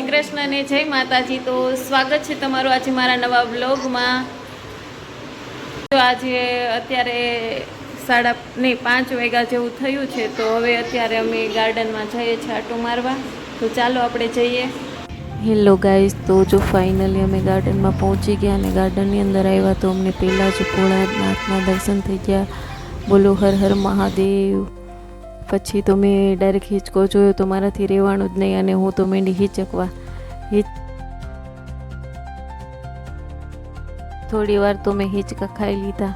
શ્રી કૃષ્ણ અને જય માતાજી. તો સ્વાગત છે તમારું આજે મારા નવા બ્લોગમાં તો આજે અત્યારે સાડા, નહીં, પાંચ વાગ્યા જેવું થયું છે, તો હવે અત્યારે અમે ગાર્ડનમાં જઈએ છીએ આટો મારવા. તો ચાલો આપણે જઈએ. હેલો ગાઈઝ તો જો ફાઇનલી અમે ગાર્ડનમાં પહોંચી ગયા અને ગાર્ડનની અંદર આવ્યા તો અમને પહેલાં જ ભોળાનાથના દર્શન થઈ ગયા. બોલો હર હર મહાદેવ. પછી તો મેં ડાયરેક્ટ હિંચકો જોયો તો મારાથી રહેવાનું જ નહીં અને હું તો મેંડી હિંચકવા. હિચ થોડી વાર તો મેં હિંચકા ખાઈ લીધા.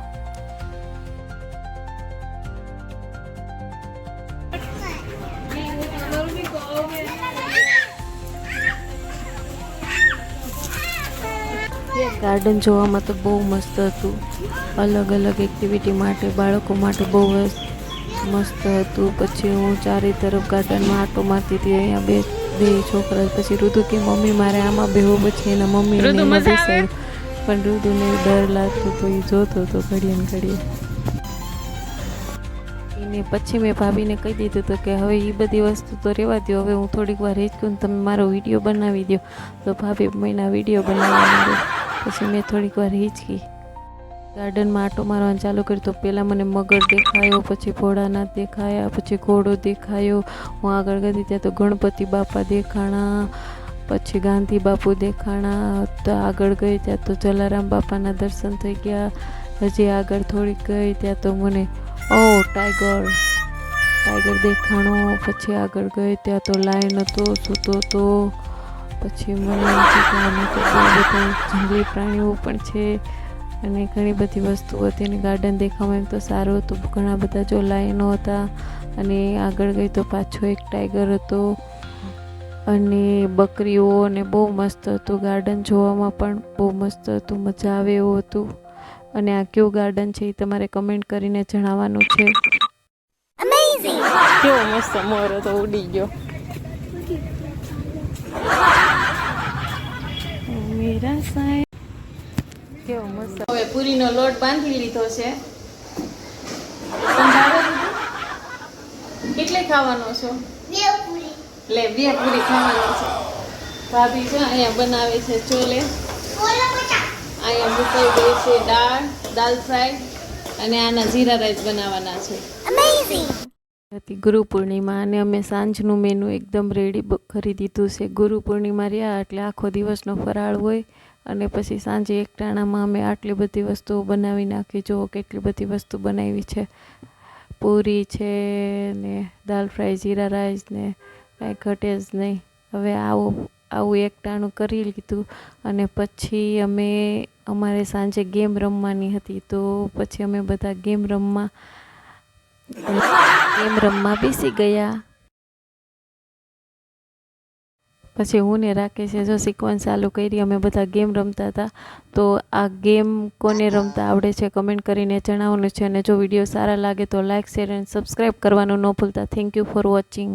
ગાર્ડન જોવામાં તો બહુ મસ્ત હતું. અલગ અલગ એક્ટિવિટી માટે, બાળકો માટે બહુ જ મસ્ત હતું. પછી હું ચારે તરફ ગાર્ડનમાં આટો મારતી હતી. અહીંયા બે બે છોકરા. પછી ઋતુ કે મમ્મી મારે આમાં બેવું પછી એના મમ્મી પણ ઋતુને ડર લાગતો તો એ જોતો હતો ઘડીએ ને ઘડીએ. એને પછી મેં ભાભીને કહી દીધું હતું કે હવે એ બધી વસ્તુ તો રહેવા દો હવે હું થોડીક વાર હિચકું ને તમે મારો વીડિયો બનાવી દો તો ભાભી મહિના વીડિયો બનાવી માંડ્યો. પછી મેં થોડીક વાર હિચકી ગાર્ડનમાં આટો મારવાનું ચાલુ કર્યું તો પહેલાં મને મગર દેખાયો, પછી ભોળાનાથ દેખાયા, પછી ઘોડો દેખાયો. હું આગળ ગઈ ત્યાં તો ગણપતિ બાપા દેખાણા, પછી ગાંધી બાપુ દેખાણા. તો આગળ ગઈ ત્યાં તો જલારામ બાપાના દર્શન થઈ ગયા. હજી આગળ થોડીક ગઈ ત્યાં તો મને, ઓ, ટાઈગર ટાઈગર દેખાણો. પછી આગળ ગઈ ત્યાં તો લાઈન હતો, સૂતો હતો. પછી મને જંગલી પ્રાણીઓ પણ છે. અને ઘણી બધી વસ્તુઓ હતી અને ગાર્ડન દેખાવામાં એમ તો સારું હતું. ઘણા બધા જો લાઈનો હતા અને આગળ ગઈ તો પાછો એક ટાઈગર હતો. અને બકરીઓ અને બહુ મસ્ત હતું. ગાર્ડન જોવામાં પણ બહુ મસ્ત હતું. મજા આવે એવું હતું. અને આ કયું ગાર્ડન છે એ તમારે કમેન્ટ કરીને જણાવવાનું છે. કેવો મસ્ત મોર હતો ઉડી ગયો. મેરા સાહેબ કેવો મસ્ત. હવે પૂરીનો લોટ બાંધી લીધો છે. કેટલે ખાવાનો છો? બે પૂરી. લે બે પૂરી ખાવાનો છે. ભાભી છે અહીંયા બનાવે છે ચોલે અહીંયા મુકાઈ ગઈ છે દાળ દાલ ફ્રાય અને આના જીરા રાઈસ બનાવવાના છે. હતી. ગુરુ પૂર્ણિમા અને અમે સાંજનું મેનુ એકદમ રેડી કરી દીધું છે. ગુરુ પૂર્ણિમા રહ્યા એટલે આખો દિવસનો ફરાળ હોય અને પછી સાંજે એકટાણામાં અમે આટલી બધી વસ્તુઓ બનાવી નાખી. જુઓ કેટલી બધી વસ્તુ બનાવી છે. પૂરી છે ને દાલ ફ્રાય, જીરા રાઈસ ને કાંઈ ઘટે જ નહીં. હવે આવું આવું એકટાણું કરી લીધું અને પછી અમે, અમારે સાંજે ગેમ રમવાની હતી. તો પછી અમે બધા ગેમ રમવા ગેમ રમવા બેસી ગયા. પછી હું ને રાકેશે જો સિક્વન્સ ચાલુ કરી, અમે બધા ગેમ રમતા હતા. તો આ ગેમ કોને રમતા આવડે છે કમેન્ટ કરીને જણાવવાનું છે અને જો વીડિયો સારા લાગે તો લાઇક શેર એન્ડ સબસ્ક્રાઈબ કરવાનું ન ભૂલતા. Thank you for watching